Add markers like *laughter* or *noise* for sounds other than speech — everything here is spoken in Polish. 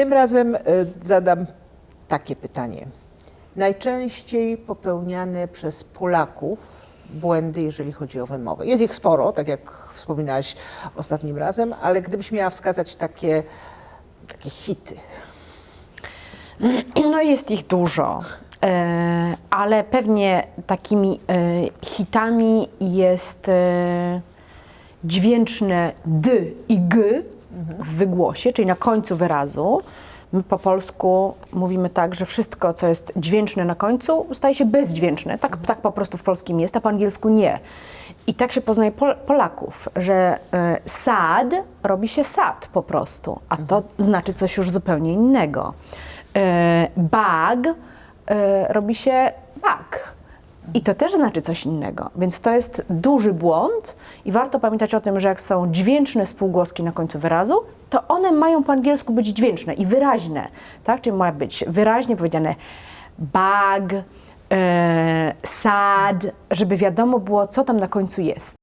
Tym razem e, zadam takie pytanie. Najczęściej popełniane przez Polaków błędy, jeżeli chodzi o wymowę. Jest ich sporo, tak jak wspominałaś ostatnim razem, ale gdybyś miała wskazać takie, takie hity. *clears throat* No jest ich dużo, e, ale pewnie takimi e, hitami jest dźwięczne d i g w wygłosie, czyli na końcu wyrazu. My po polsku mówimy tak, że wszystko, co jest dźwięczne na końcu, staje się bezdźwięczne. Tak, tak po prostu w polskim jest, a po angielsku nie. I tak się poznaje Pol- Polaków, że e, sad robi się sad po prostu, a to znaczy coś już zupełnie innego. E, bag e, robi się. I to też znaczy coś innego. Więc to jest duży błąd i warto pamiętać o tym, że jak są dźwięczne spółgłoski na końcu wyrazu, to one mają po angielsku być dźwięczne i wyraźne. Tak? Czyli ma być wyraźnie powiedziane bag, e, sad, żeby wiadomo było, co tam na końcu jest.